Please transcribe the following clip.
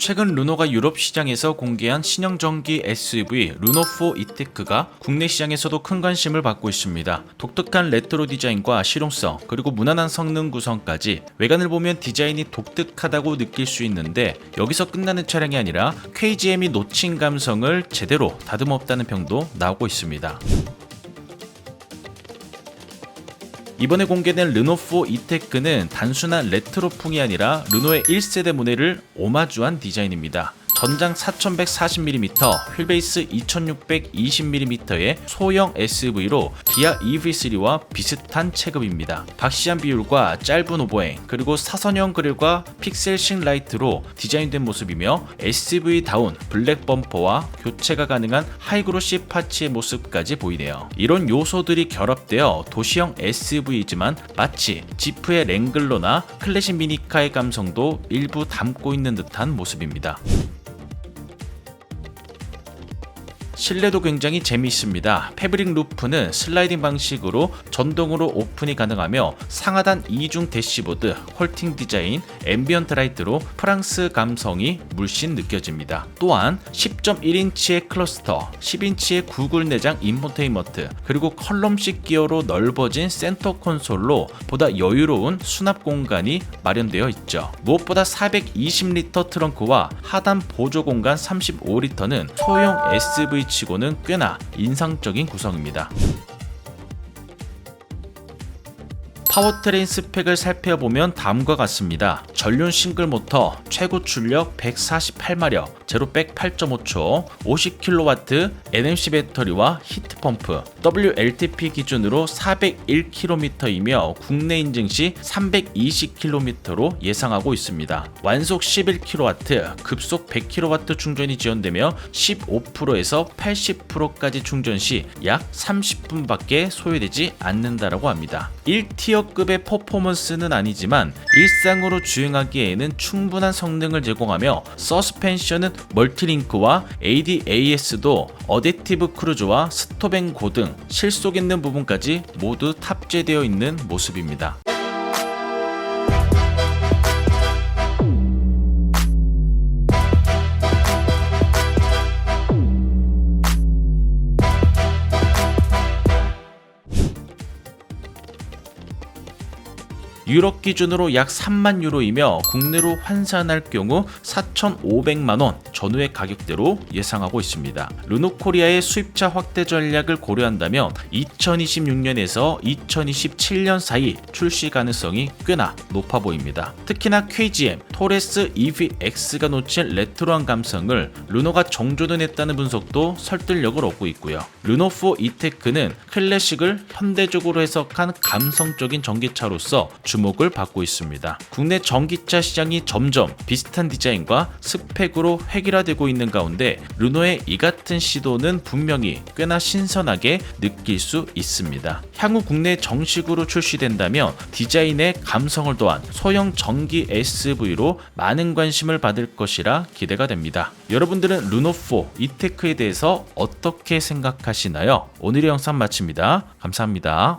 최근 르노가 유럽 시장에서 공개한 신형 전기 SUV 르노4 이테크가 국내 시장에서도 큰 관심을 받고 있습니다. 독특한 레트로 디자인과 실용성 그리고 무난한 성능 구성까지 외관을 보면 디자인이 독특하다고 느낄 수 있는데 여기서 끝나는 차량이 아니라 KGM이 놓친 감성을 제대로 다듬었다는 평도 나오고 있습니다. 이번에 공개된 르노4 이테크는 단순한 레트로풍이 아니라 르노의 1세대 모델을 오마주한 디자인입니다. 전장 4140mm, 휠베이스 2620mm의 소형 SUV로 기아 EV3와 비슷한 체급입니다. 박시한 비율과 짧은 오버행, 그리고 사선형 그릴과 픽셀식 라이트로 디자인된 모습이며 SUV다운 블랙 범퍼와 교체가 가능한 하이그로시 파츠의 모습까지 보이네요. 이런 요소들이 결합되어 도시형 SUV이지만 마치 지프의 랭글러나 클래식 미니카의 감성도 일부 담고 있는 듯한 모습입니다. 실내도 굉장히 재미있습니다. 패브릭 루프는 슬라이딩 방식으로 전동으로 오픈이 가능하며 상하단 2중 대시보드, 홀팅 디자인, 앰비언트 라이트로 프랑스 감성이 물씬 느껴집니다. 또한 10.1인치의 클러스터, 10인치의 구글 내장 인포테인먼트, 그리고 컬럼식 기어로 넓어진 센터 콘솔로 보다 여유로운 수납 공간이 마련되어 있죠. 무엇보다 420리터 트렁크와 하단 보조 공간 35리터는 소형 SUV 치고는 꽤나 인상적인 구성입니다. 파워트레인 스펙을 살펴보면 다음과 같습니다. 전륜 싱글 모터 최고 출력 148마력, 제로백 8.5초, 50kW NMC 배터리와 히트 펌프, WLTP 기준으로 401km이며 국내 인증 시 320km로 예상하고 있습니다. 완속 11kW, 급속 100kW 충전이 지원되며 15%에서 80%까지 충전 시 약 30분밖에 소요되지 않는다라고 합니다. 1티어 급의 퍼포먼스는 아니지만 일상으로 주행하기에는 충분한 성능을 제공하며 서스펜션은 멀티링크와 ADAS도 어댑티브 크루즈와 스톱앤고 등 실속 있는 부분까지 모두 탑재되어 있는 모습입니다. 유럽 기준으로 약 3만 유로이며 국내로 환산할 경우 4,500만 원 전후의 가격대로 예상하고 있습니다. 르노 코리아의 수입차 확대 전략을 고려한다면 2026년에서 2027년 사이 출시 가능성이 꽤나 높아 보입니다. 특히나 KGM, 토레스 EVX가 놓친 레트로한 감성을 르노가 정조준했다는 분석도 설득력을 얻고 있고요. 르노4 이테크는 클래식을 현대적으로 해석한 감성적인 전기차로서 주 목을 받고 있습니다. 국내 전기차 시장이 점점 비슷한 디자인과 스펙으로 획일화되고 있는 가운데 르노의 이 같은 시도는 분명히 꽤나 신선하게 느낄 수 있습니다. 향후 국내 정식으로 출시된다면 디자인의 감성을 더한 소형 전기 SUV로 많은 관심을 받을 것이라 기대가 됩니다. 여러분들은 르노4 이테크에 대해서 어떻게 생각하시나요? 오늘의 영상 마칩니다. 감사합니다.